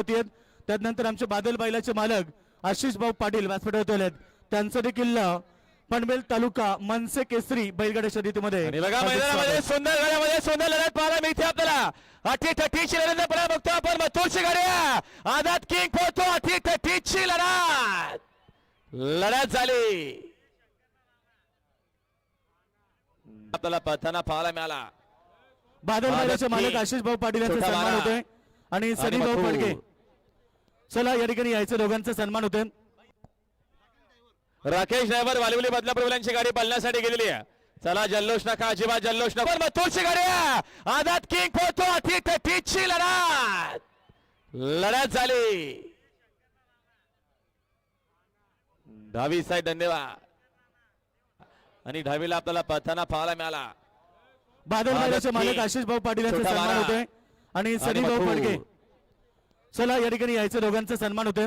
त्यानंतर आमचे बादल बैलाचे मालक आशिष भाऊ पाटील व्यासपीठावर होते आहेत. त्यांचं देखील पनवेल तालुका मनसे केसरी बैलगाडी शर्यतीमध्ये. सुंदर गाड्यामध्ये सुंदर लढत पाहायला मिळते आपल्याला. लढत बघतो आपण. आझाद किंग पोहतो अटी तटीची लढत. लढत झाली. आपल्याला पथाना पाहायला मिळाला. बादल बैलाचे मालक आशिष भाऊ पाटील यांचा सन्मान. होते. आणि सनी भाऊ. फडके चला या ठिकाणी यायचं. दोघांचा सन्मान होते राकेश ड्रायव्हर वालिवली बदलापूर मुलांची गाडी पळण्यासाठी गेलेली आहे. चला जल्लोष नका अजिबात जल्लोष नका. मथुरची गाडी. आझाद किंग पोहतो तटीची लढत. लढत झाली. दहावी साईड धन्यवाद. आणि दहावीला आपल्याला पथाना पाहायला मिळाला. बादल मालक आशिष भाऊ पाटील यांचा सन्मान आणि सनी भाऊ. फडके. चला या ठिकाणी यायचं. दोघांचा सन्मान होतोय.